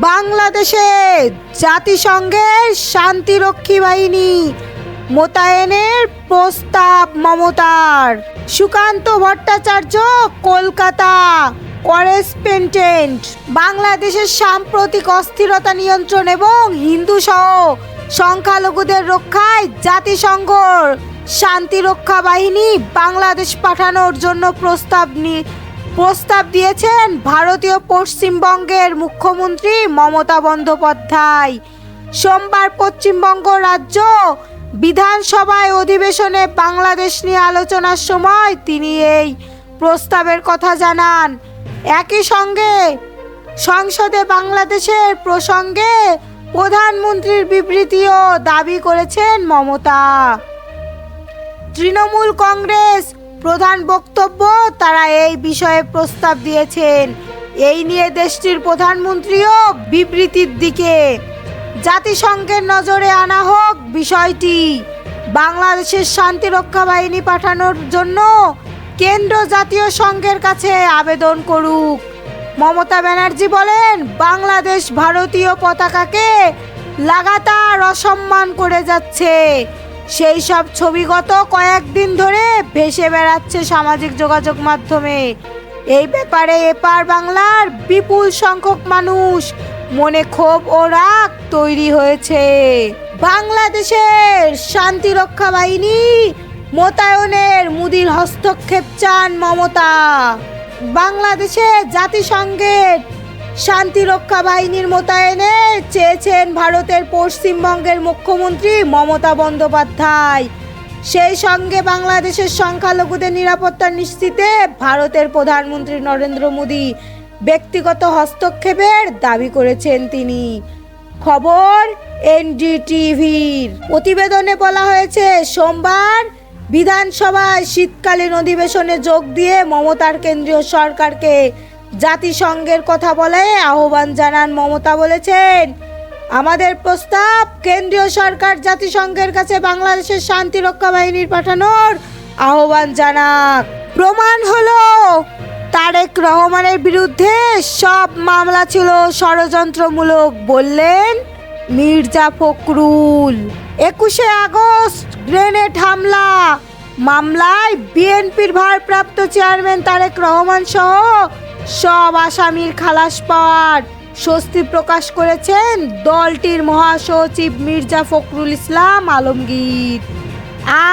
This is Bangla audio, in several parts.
বাংলাদেশে জাতিসংঘের শান্তিরক্ষী বাহিনী মোতায়েনের প্রস্তাব মমতার। সুকান্ত ভট্টাচার্য কলকাতা করেসপেন্টেন্ট বাংলাদেশের সাম্প্রতিক অস্থিরতা নিয়ন্ত্রণ এবং হিন্দু সহ সংখ্যালঘুদের রক্ষায় জাতিসংঘ শান্তিরক্ষা বাহিনী বাংলাদেশ পাঠানোর জন্য প্রস্তাব নি প্রস্তাব দিয়েছেন ভারতীয় পশ্চিমবঙ্গের মুখ্যমন্ত্রী মমতা বন্দ্যোপাধ্যায়। সোমবার পশ্চিমবঙ্গ রাজ্য বিধানসভায় অধিবেশনে বাংলাদেশ নিয়ে আলোচনার সময় তিনি এই প্রস্তাবের কথা জানান। একই সঙ্গে সংসদে বাংলাদেশের প্রসঙ্গে প্রধানমন্ত্রীর বিবৃতিও দাবি করেছেন মমতা। তৃণমূল কংগ্রেস প্রধান বক্তব্য, তারা এই বিষয়ে প্রস্তাব দিয়েছেন। এই নিয়ে দেশটির প্রধানমন্ত্রীও বিবৃতির দিকে। জাতিসংঘের নজরে আনা হোক বিষয়টি, বাংলাদেশের শান্তিরক্ষা বাহিনী পাঠানোর জন্য কেন্দ্র জাতীয় সংঘের কাছে আবেদন করুক। মমতা ব্যানার্জি বলেন, বাংলাদেশ ভারতীয় পতাকাকে লাগাতার অসম্মান করে যাচ্ছে। সেই সব ছবি গত কয়েকদিন ধরে ভেসে বেড়াচ্ছে সামাজিক যোগাযোগ মাধ্যমে। এই ব্যাপারে এপার বাংলার বিপুল সংখ্যক মানুষ মনে ক্ষোভ ও রাগ তৈরি হয়েছে। বাংলাদেশের শান্তিরক্ষা বাহিনী মোতায়নের মুদির হস্তক্ষেপ চান মমতা। বাংলাদেশে জাতিসংঘের শান্তিরক্ষা বাহিনীর মোতায়েনে চেয়েছেন ভারতের পশ্চিমবঙ্গের মুখ্যমন্ত্রী মমতা বন্দ্যোপাধ্যায়। সেই সঙ্গে বাংলাদেশের সংখ্যালঘুদের নিরাপত্তা নিশ্চিতে ভারতের প্রধানমন্ত্রী নরেন্দ্র মোদী ব্যক্তিগত হস্তক্ষেপের দাবি করেছেন তিনি। খবর এনডিটিভির। প্রতিবেদনে বলা হয়েছে, সোমবার বিধানসভায় শীতকালীন অধিবেশনে যোগ দিয়ে মমতার কেন্দ্রীয় সরকারকে জাতিসংঘের কথা বলে আহ্বান জানান মমতা বলেছেন। আমাদের প্রস্তাব, কেন্দ্রীয় সরকার জাতিসংঘের কাছে বাংলাদেশের শান্তিরক্ষা বাহিনীর পাঠানোর আহ্বান জানাক। প্রমাণ হলো, তারেক রহমানের বিরুদ্ধে সব মামলা ছিল ষড়যন্ত্রমূলক বললেন মির্জা ফখরুল। একুশে আগস্ট গ্রেনেড হামলা, মামলায় বিএনপির ভারপ্রাপ্ত চেয়ারম্যান তারেক রহমান সহ সব আসামির খালাস পাওয়ার স্বস্তি প্রকাশ করেছেন দলটির মহাসচিব মির্জা ফখরুল ইসলাম আলমগীর।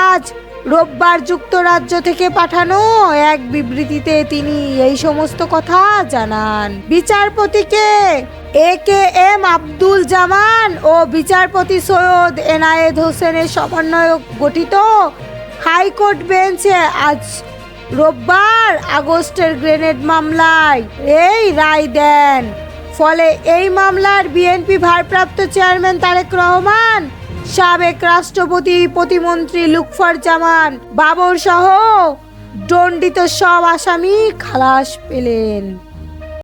আজ রোববার যুক্তরাজ্য থেকে পাঠানো এক বিবৃতিতে তিনি এই সমস্ত কথা জানান। বিচারপতিকে এ কে এম আব্দুল জামান ও বিচারপতি সৈয়দ এনায়েত হোসেনের সমন্বয়ে গঠিত হাইকোর্ট বেঞ্চে আজ রোববার আগস্টের গ্রেনেড মামলায় এই রায় দেন। ফলে এই মামলার বিএনপি ভারপ্রাপ্ত চেয়ারম্যান তারেক রহমান, সাবেক রাষ্ট্রপতি প্রতিমন্ত্রী লুকফর জামান বাবর সহ দণ্ডিত সব আসামি খালাস পেলেন।